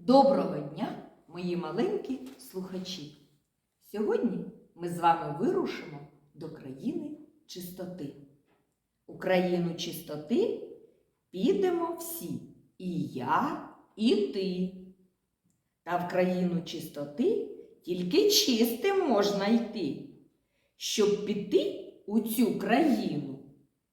Доброго дня, мої маленькі слухачі! Сьогодні ми з вами вирушимо до країни чистоти. У країну чистоти підемо всі і я, і ти. Та в країну чистоти тільки чистим можна йти. Щоб піти у цю країну,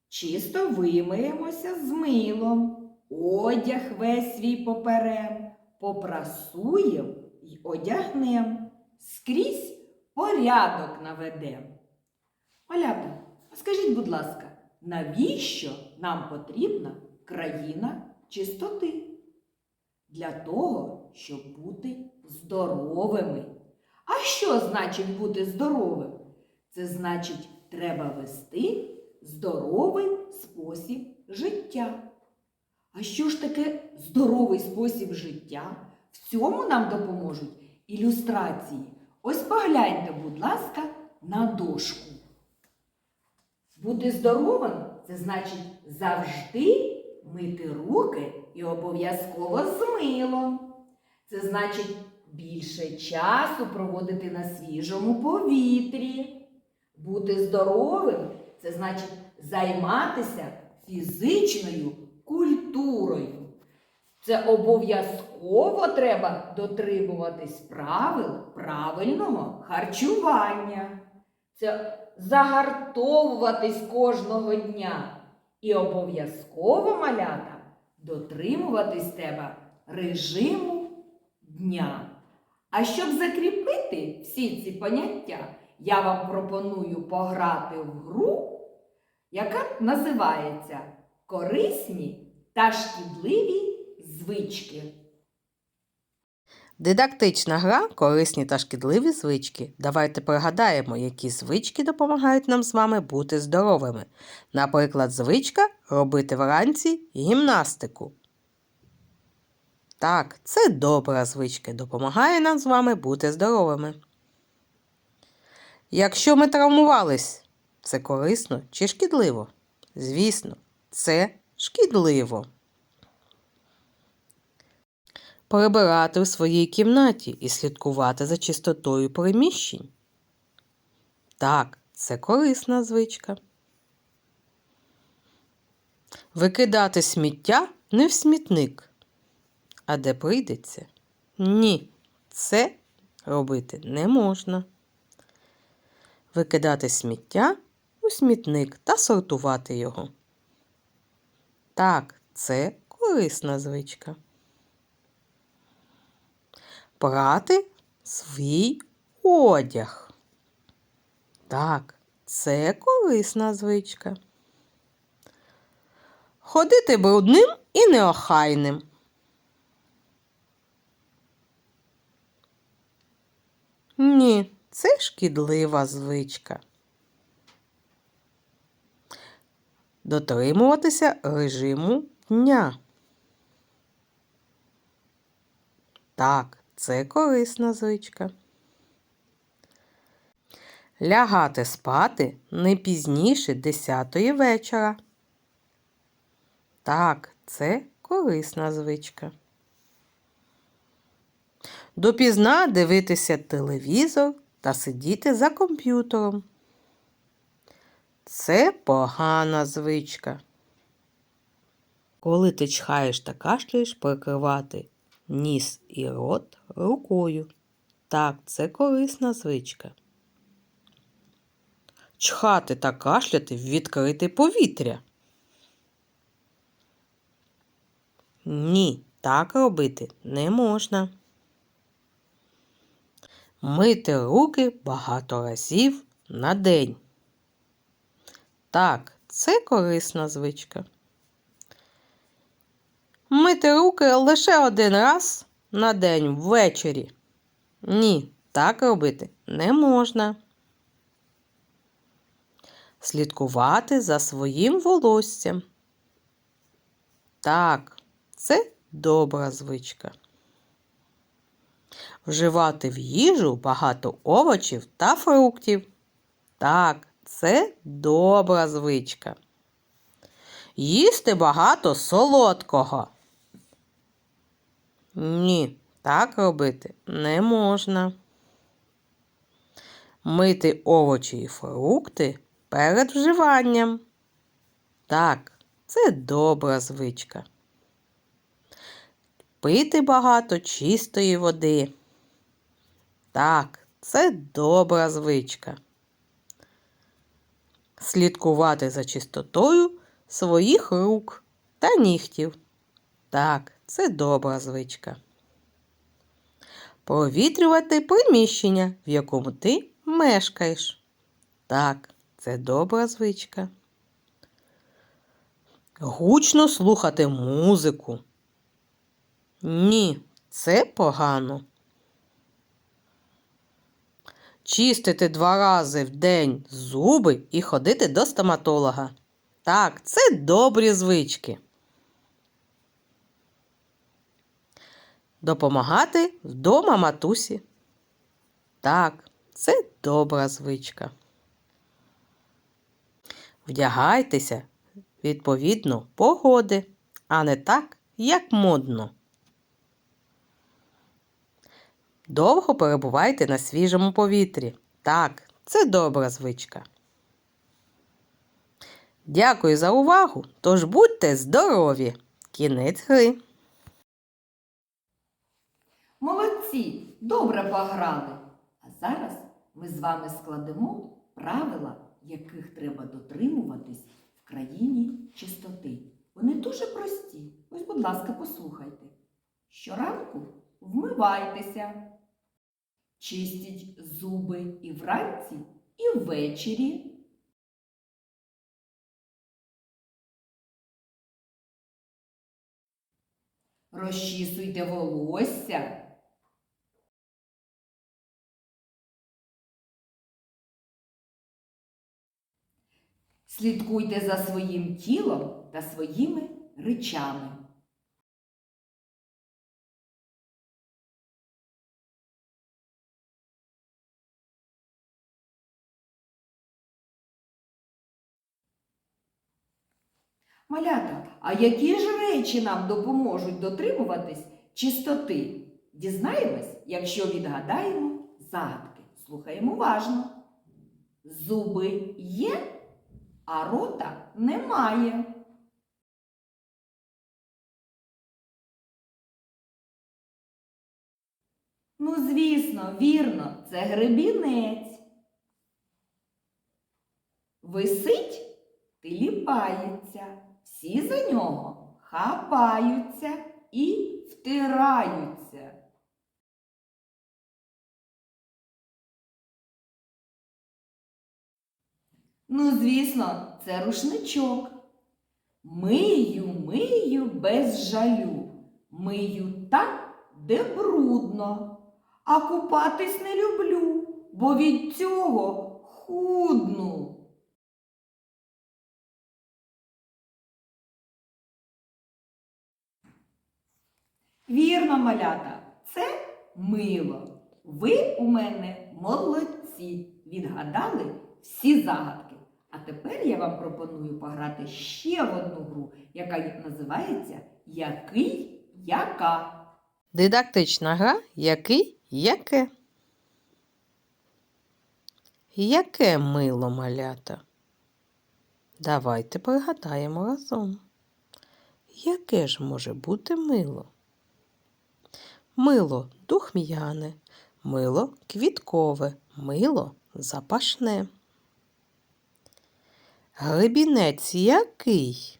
чисто вимиємося з милом, одяг весь свій поперем, попрасуєм й одягнем, скрізь порядок наведем. Малята, а скажіть, будь ласка, навіщо нам потрібна країна чистоти? Для того, щоб бути здоровими. А що значить бути здоровим? Це значить, треба вести здоровий спосіб життя. А що ж таке здоровий спосіб життя? В цьому нам допоможуть ілюстрації. Ось погляньте, будь ласка, на дошку. Бути здоровим це значить завжди мити руки і обов'язково з милом. Це значить більше часу проводити на свіжому повітрі. Бути здоровим це значить займатися фізичною культурою. Це обов'язково треба дотримуватись правил правильного харчування. Це загартовуватись кожного дня. І обов'язково малята дотримуватись треба режиму дня. А щоб закріпити всі ці поняття, я вам пропоную пограти в гру, яка називається Корисні та шкідливі звички. Дидактична гра корисні та шкідливі звички. Давайте пригадаємо, які звички допомагають нам з вами бути здоровими. Наприклад, звичка робити вранці гімнастику. Так, це добра звичка, допомагає нам з вами бути здоровими. Якщо ми травмувались, це корисно чи шкідливо? Звісно, це шкідливо прибирати у своїй кімнаті і слідкувати за чистотою приміщень. Так, це корисна звичка. Викидати сміття не в смітник. А де прийдеться? Ні, це робити не можна. Викидати сміття у смітник та сортувати його. Так, це корисна звичка прати свій одяг. Так, це корисна звичка. Ходити брудним і неохайним. Ні, це шкідлива звичка. Дотримуватися режиму дня. Так, це корисна звичка. Лягати спати не пізніше 10 вечора. Так, це корисна звичка. Допізна дивитися телевізор та сидіти за комп'ютером. Це погана звичка. Коли ти чхаєш та кашляєш, прикривати ніс і рот рукою. Так, це корисна звичка. Чхати та кашляти в відкрите повітря. Ні, так робити не можна. Мити руки багато разів на день. Так, це корисна звичка. Мити руки лише один раз на день ввечері. Ні, так робити не можна. Слідкувати за своїм волоссям. Так, це добра звичка. Вживати в їжу багато овочів та фруктів. Так, це добра звичка. Їсти багато солодкого. Ні, Так робити не можна. Мити овочі і фрукти перед вживанням. Так, це добра звичка. Пити багато чистої води. Так, це добра звичка. Слідкувати за чистотою своїх рук та нігтів. Так, це добра звичка. Провітрювати приміщення, в якому ти мешкаєш. Так, це добра звичка. Гучно слухати музику. Ні, це погано. Чистити два рази в день зуби і ходити до стоматолога. Так, це добрі звички. Допомагати вдома матусі. Так, це добра звичка. Вдягайтеся відповідно погоди, а не так, як модно. Довго перебувайте на свіжому повітрі. Так, це добра звичка. Дякую за увагу. Тож будьте здорові! Кінець гри. Молодці, добре пограли. А зараз ми з вами складемо правила, яких треба дотримуватись в країні чистоти. Вони дуже прості. Ось, будь ласка, послухайте. Щоранку вмивайтеся, чистіть зуби і вранці, і ввечері. Розчісуйте волосся. Слідкуйте за своїм тілом та своїми речами. Малята, а які ж речі нам допоможуть дотримуватись чистоти? Дізнаємось, якщо відгадаємо загадки. Слухаємо уважно. Зуби є, а рота немає. Ну, звісно, вірно, це гребінець. Висить тиліпається, всі за нього хапаються і втираються. Ну, звісно, це рушничок. Мию, мию без жалю. Мию так, де брудно, а купатись не люблю, бо від цього худну. Вірно, малята, це мило. Ви у мене молодці. Відгадали всі загадки. А тепер я вам пропоную пограти ще в одну гру, яка називається Який яка. Дидактична гра який яке. Яке мило малята? Давайте пригадаємо разом. Яке ж може бути мило? Мило духм'яне, мило квіткове, мило запашне. Гребінець який?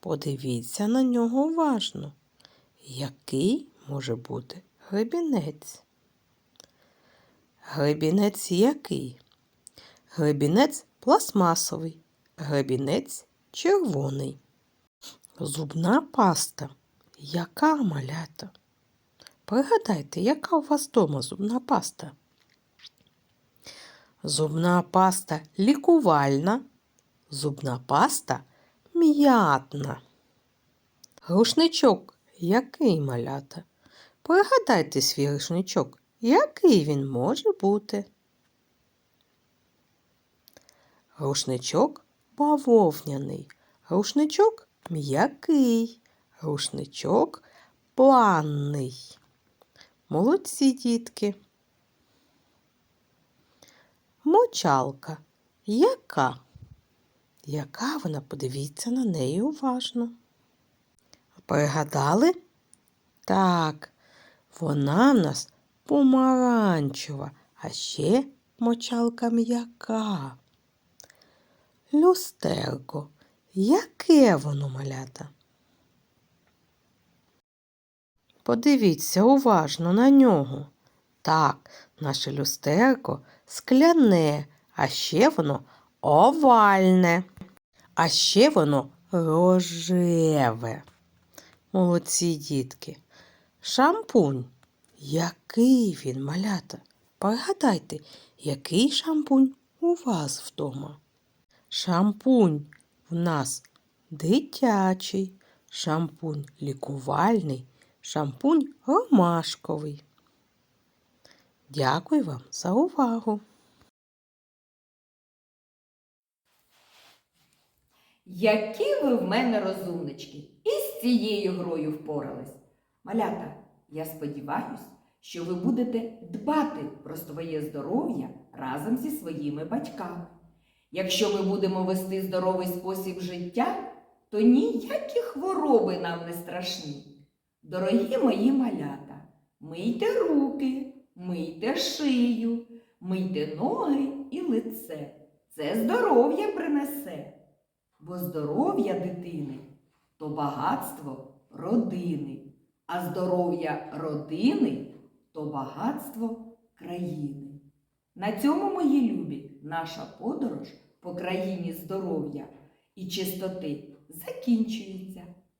Подивіться на нього уважно. Який може бути гребінець? Гребінець який? Гребінець пластмасовий, гребінець червоний. Зубна паста. Яка малята? Пригадайте, яка у вас вдома зубна паста? Зубна паста лікувальна, зубна паста м'ятна. Рушничок який малята? Пригадайте свій рушничок, який він може бути? Рушничок бавовняний, рушничок м'який, рушничок планний. Молодці, дітки. Мочалка. Яка? Яка вона? Подивіться на неї уважно. Пригадали? Так, вона в нас помаранчева, а ще мочалка м'яка. Люстерко. Яке воно малята? Подивіться уважно на нього. Так, наше люстерко скляне, а ще воно овальне, а ще воно рожеве. Молодці дітки. Шампунь. Який він, малята? Пригадайте, який шампунь у вас вдома? Шампунь в нас дитячий, шампунь лікувальний, шампунь ромашковий. Дякую вам за увагу. Які ви в мене розумнички! І з цією грою впорались. Малята, я сподіваюсь, що ви будете дбати про своє здоров'я разом зі своїми батьками. Якщо ми будемо вести здоровий спосіб життя, то ніякі хвороби нам не страшні. Дорогі мої малята, мийте руки, мийте шию, мийте ноги і лице. Це здоров'я принесе. Бо здоров'я дитини то багатство родини, а здоров'я родини то багатство країни. На цьому, мої любі, наша подорож по країні здоров'я і чистоти закінчується.